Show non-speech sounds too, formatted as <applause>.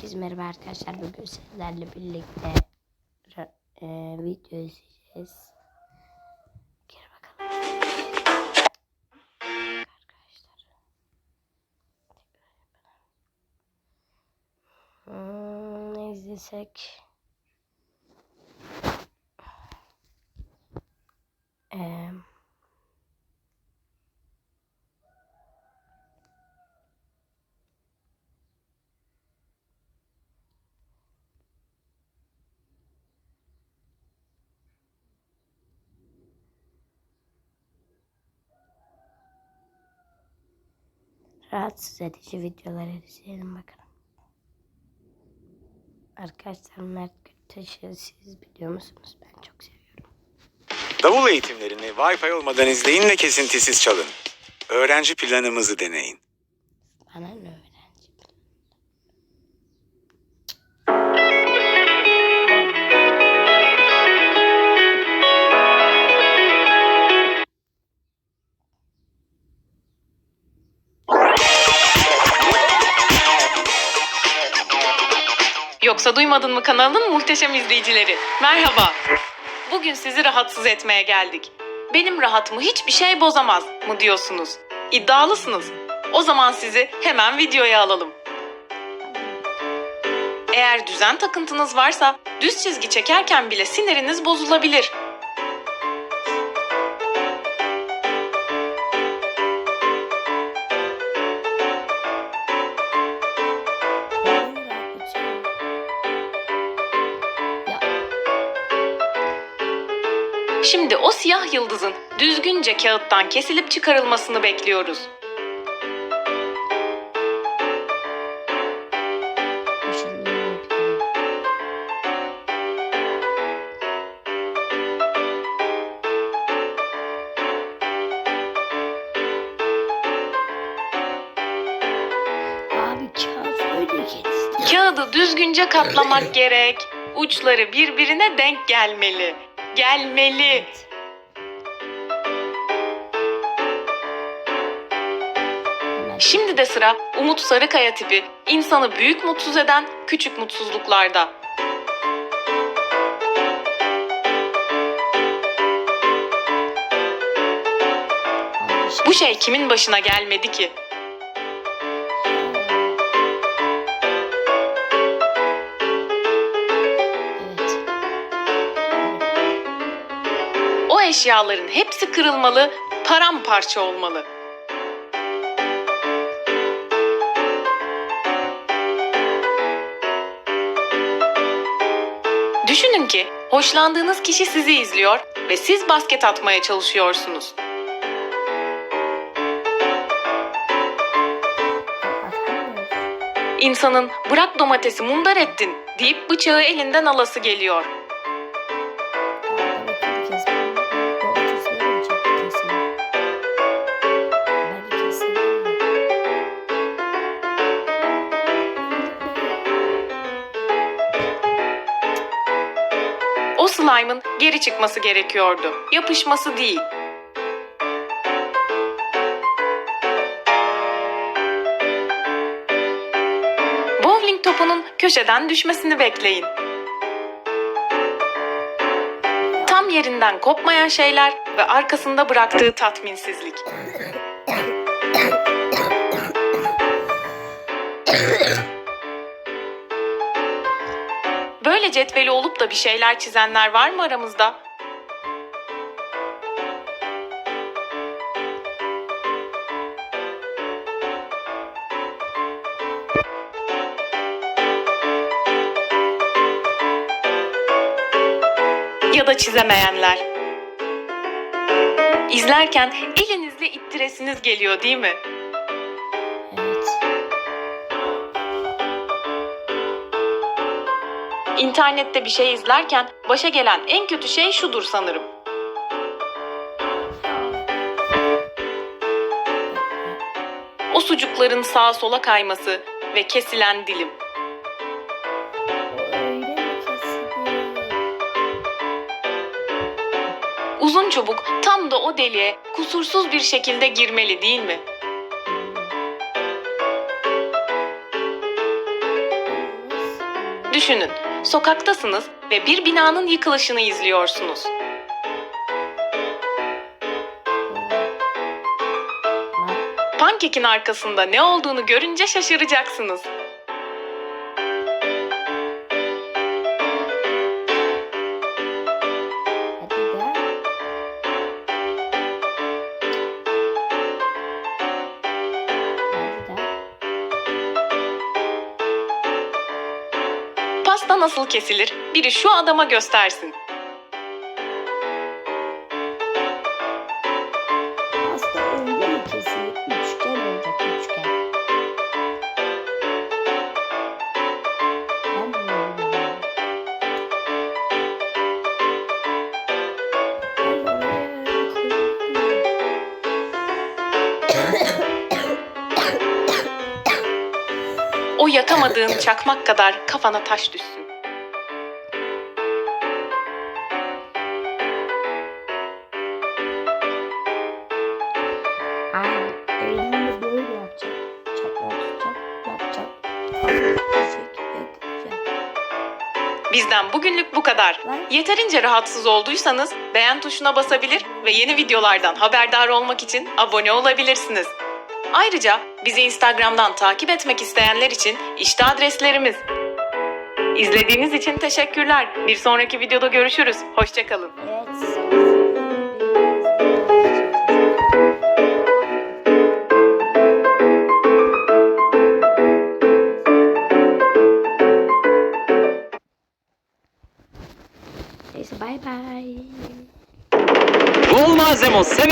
Herkese merhaba arkadaşlar. Bugün sizlerle birlikte e, video izleyeceğiz. Gel bakalım. Arkadaşlar. Hmm, ne izlesek? Eee rahatsız edici videoları izleyelim bakalım. Arkadaşlar Mert Gültaş'ı siz biliyor musunuz? Ben çok seviyorum. Davul eğitimlerini Wi-Fi olmadan izleyin ve kesintisiz çalın. Öğrenci planımızı deneyin. Yoksa duymadın mı kanalın muhteşem izleyicileri? Merhaba. Bugün sizi rahatsız etmeye geldik. Benim rahatımı hiçbir şey bozamaz mı diyorsunuz? İddialısınız. O zaman sizi hemen videoya alalım. Eğer düzen takıntınız varsa düz çizgi çekerken bile siniriniz bozulabilir. Şimdi o siyah yıldızın düzgünce kağıttan kesilip çıkarılmasını bekliyoruz. Kağıdı düzgünce katlamak <laughs> gerek. Uçları birbirine denk gelmeli. Gelmeli. Şimdi de sıra Umut Sarıkaya tipi insanı büyük mutsuz eden küçük mutsuzluklarda. Bu şey kimin başına gelmedi ki? Eşyaların hepsi kırılmalı, paramparça olmalı. Düşünün ki hoşlandığınız kişi sizi izliyor ve siz basket atmaya çalışıyorsunuz. İnsanın bırak domatesi mundar ettin deyip bıçağı elinden alası geliyor. O slime'ın geri çıkması gerekiyordu. Yapışması değil. Bowling topunun köşeden düşmesini bekleyin. Tam yerinden kopmayan şeyler ve arkasında bıraktığı tatminsizlik. Böyle cetveli olup da bir şeyler çizenler var mı aramızda? Ya da çizemeyenler. İzlerken elinizle ittiresiniz geliyor değil mi? İnternette bir şey izlerken başa gelen en kötü şey şudur sanırım. O sucukların sağa sola kayması ve kesilen dilim. Uzun çubuk tam da o deliğe kusursuz bir şekilde girmeli değil mi? Düşünün, sokaktasınız ve bir binanın yıkılışını izliyorsunuz. Pankekin arkasında ne olduğunu görünce şaşıracaksınız. Nasıl kesilir? Biri şu adama göstersin. Pasta? Üçgen olacak üçgen. O yakamadığın çakmak kadar kafana taş düşsün. Bizden bugünlük bu kadar. Yeterince rahatsız olduysanız beğen tuşuna basabilir ve yeni videolardan haberdar olmak için abone olabilirsiniz. Ayrıca bizi Instagram'dan takip etmek isteyenler için işte adreslerimiz. İzlediğiniz için teşekkürler. Bir sonraki videoda görüşürüz. Hoşçakalın. Evet. でも狭い。